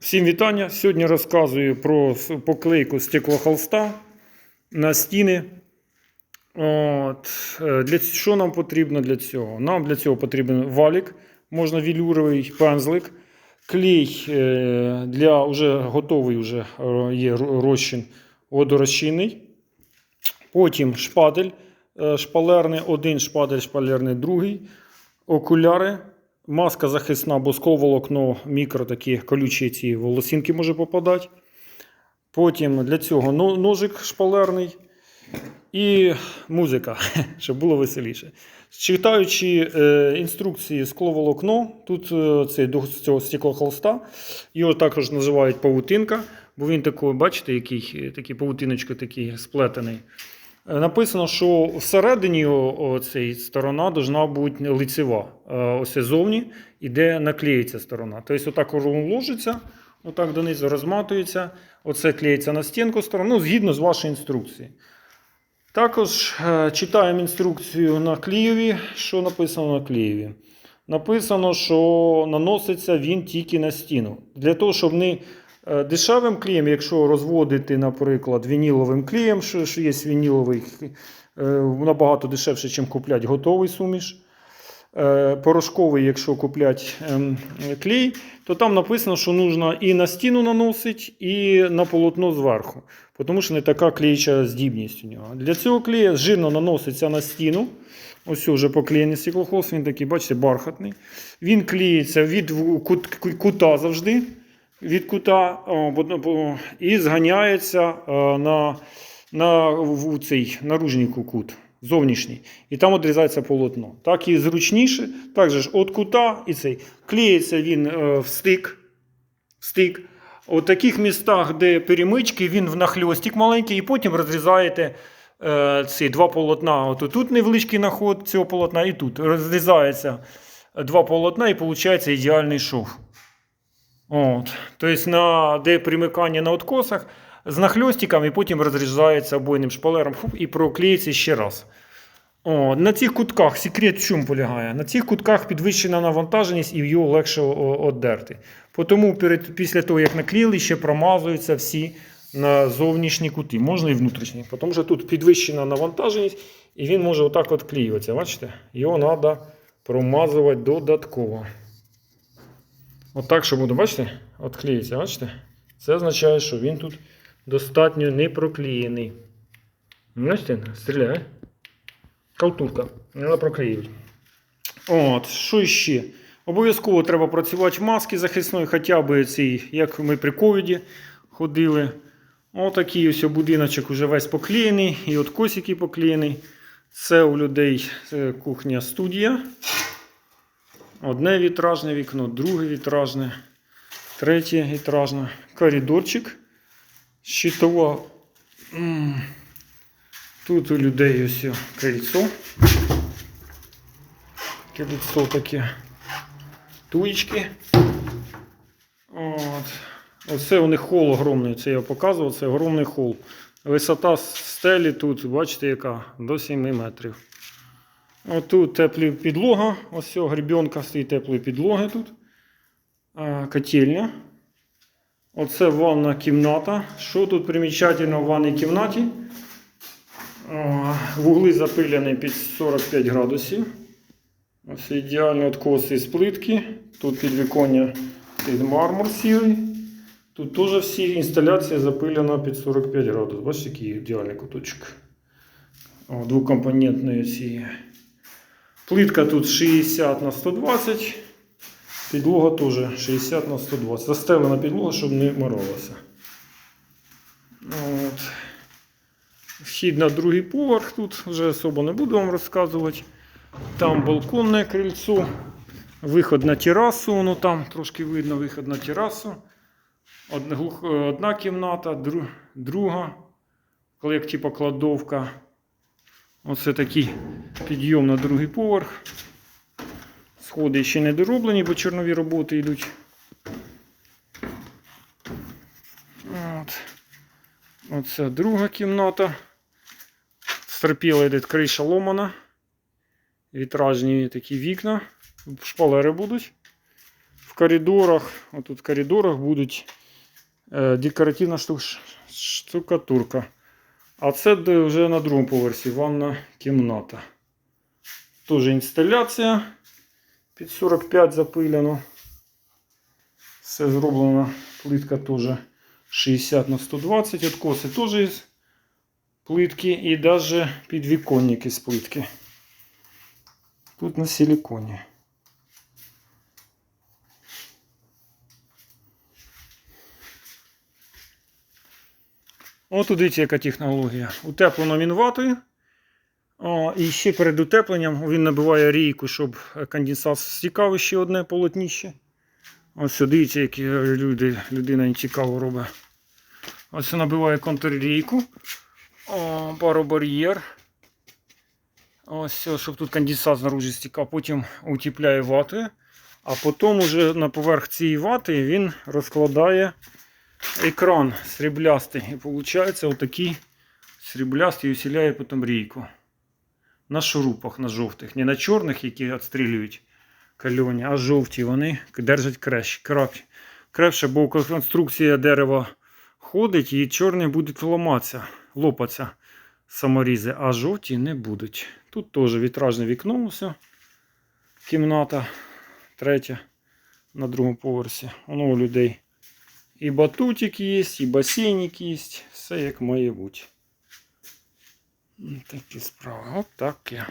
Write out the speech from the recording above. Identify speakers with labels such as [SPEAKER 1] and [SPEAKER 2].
[SPEAKER 1] Всім вітання! Сьогодні розказую про поклейку стеклохолста на стіни. От. е, Для, що нам потрібно для цього? Нам для цього потрібен валік, можна вілюровий пензлик, клей е, для вже готовий вже е, є розчин водорозчинний. Потім шпатель шпалерний один, шпатель шпалерний другий, окуляри, маска захисна, бо скловолокно, мікро такі колючі ці волосинки може попадати. Потім для цього ножик шпалерний і музика, щоб було веселіше. Читаючи е, інструкції скловолокно, тут е, цей до цього стеклохолста, його також називають павутинка, бо він такий, бачите, який е, такий павутиночка такий сплетений. Е, Написано, що всередині цей сторона должна бути лицева. Е, Ось зовні іде наклеїться сторона. Тобто, отак рулон ложиться, отак донизу розматується, оце клеїться на стінку сторону, ну, згідно з вашої інструкції. Також е, читаємо інструкцію на клеєві. Що написано на клеєві? Написано, що наноситься він тільки на стіну. Для того, щоб не дешевим клеєм, якщо розводити, наприклад, вініловим клеєм, що, що є вініловий, е, набагато дешевше, ніж купляти готовий суміш. Е, Порошковий, якщо купляти ем, клей, то там написано, що потрібно і на стіну наносити, і на полотно зверху. Тому що не така клеюча здібність у нього. Для цього клея жирно наноситься на стіну. Ось вже поклеєний стеклохолст, він такий, бачите, бархатний. Він клеїться від кут, кута завжди. Від кута і зганяється е, на, на в цей наружній кут, зовнішній. І там відрізається полотно. Так і зручніше. Так же ж від кута і цей. Клеїться він е, в стик. В стик. У таких містах, де перемички, він в нахльостик маленький, і потім розрізаєте е, ці два полотна. От тут невеличкий наход цього полотна, і тут розрізається два полотна, і виходить ідеальний шов. От. Тобто, на, де примикання на откосах з нахльостиком, і потім розрізається обойним шпалером хуп, і проклеїться ще раз. О, на цих кутках секрет в чому полягає? На цих кутках підвищена навантаженість і його легше оддерти. Тому після того, як наклеїли, ще промазуються всі на зовнішні кути, можна і внутрішні. Тому що тут підвищена навантаженість, і він може отак от клеюватися. Бачите? Його треба промазувати додатково. Отак, що буде, бачите? От бачите? Це означає, що він тут достатньо не проклеєний. Бачите, стріляє. Калтурка. Треба проклеїти. От, що ще? Обов'язково треба працювати маски захисної, хоча б цій, як ми при ковіді ходили. Отакий ось будиночок уже весь поклеєний, і от косики поклеєний. Це у людей кухня студія. Одне вітражне вікно, друге вітражне, третє вітражне. Коридорчик. Щитова. М, Тут у людей ось крильцо. Крильцо таке. Туєчки. От. Оце у них хол огромний, це я показував, це огромний хол. Висота стелі тут, бачите, яка? До 7 метрів. Отут тепла підлога, ось гребенка стоїть теплої підлоги тут. Котельня. Оце ванна кімната. Що тут примічательно в ванній кімнаті? Вугли запилені під 45 градусів. Ось ідеально откоси з плитки. Тут підвіконня під мармур сірий. Тут теж всі інсталяції запилена під 45 градусів. Бачите, який ідеальний куточок. Двокомпонентної цієї. Плитка тут 60 на 120. Підлога теж 60 на 120. Застелена підлога, щоб не моралася. От. Вхід на другий поверх тут вже особо не буду вам розказувати. Там балконне крильцо. Виход на терасу, воно там трошки видно виход на терасу. Одна, кімната, друга, коли як типу кладовка. Оце такий підйом на другий поверх. Сходи ще не дороблені, бо чорнові роботи йдуть. От. Оце друга кімната. Стерпіла йде криша ломана. Вітражні такі вікна. Шпалери будуть. В коридорах, отут в коридорах будуть е, декоративна штук- штукатурка. А це де вже на другому поверсі ванна кімната. Теж інсталяція під 45 запилено. Все зроблено. Плитка теж 60 на 120. Откоси теж із плитки і навіть підвіконники з плитки. Тут на силиконі. От дивіться, яка технологія. Утеплено він ватою. О, і ще перед утепленням він набиває рійку, щоб конденсат стікав ще одне полотніще. Ось сюди, дивіться, які люди, людина цікаво робить. Ось набиває контррійку. Паробар'єр. Ось, щоб тут конденсат знаружи стікав. Потім утепляє ватою. А потім уже на поверх цієї вати він розкладає екран сріблястий. І виходить отакий сріблястий усіляє потім рійку. На шурупах, на жовтих. Не на чорних, які відстрілюють кальоні, а жовті вони держать крещ, крап, крепше, бо конструкція дерева ходить і чорні будуть ламатися, лопатися саморізи, а жовті не будуть. Тут теж вітражне вікно, все. кімната третя на другому поверсі. Воно у людей. І батутик є, і басейник є, все як має бути. Такі справи. От таке.